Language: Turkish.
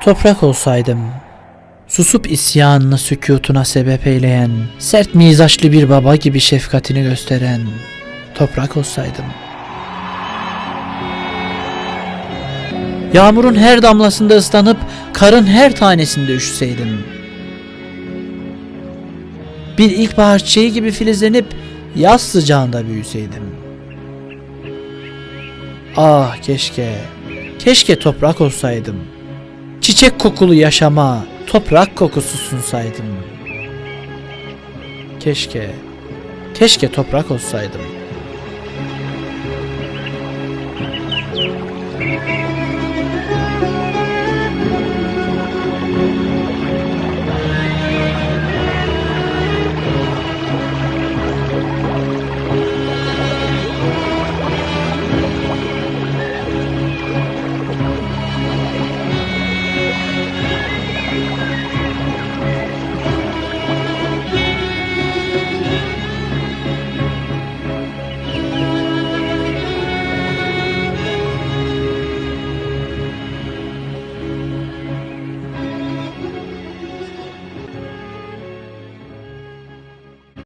Toprak olsaydım, susup isyanını sükutuna sebep eyleyen, sert mizaçlı bir baba gibi şefkatini gösteren toprak olsaydım. Yağmurun her damlasında ıslanıp karın her tanesinde üşüseydim. Bir ilkbahar çiçeği gibi filizlenip yaz sıcağında büyüseydim. Ah keşke, keşke toprak olsaydım. Çiçek kokulu yaşama, toprak kokusu sunsaydım. Keşke, keşke toprak olsaydım.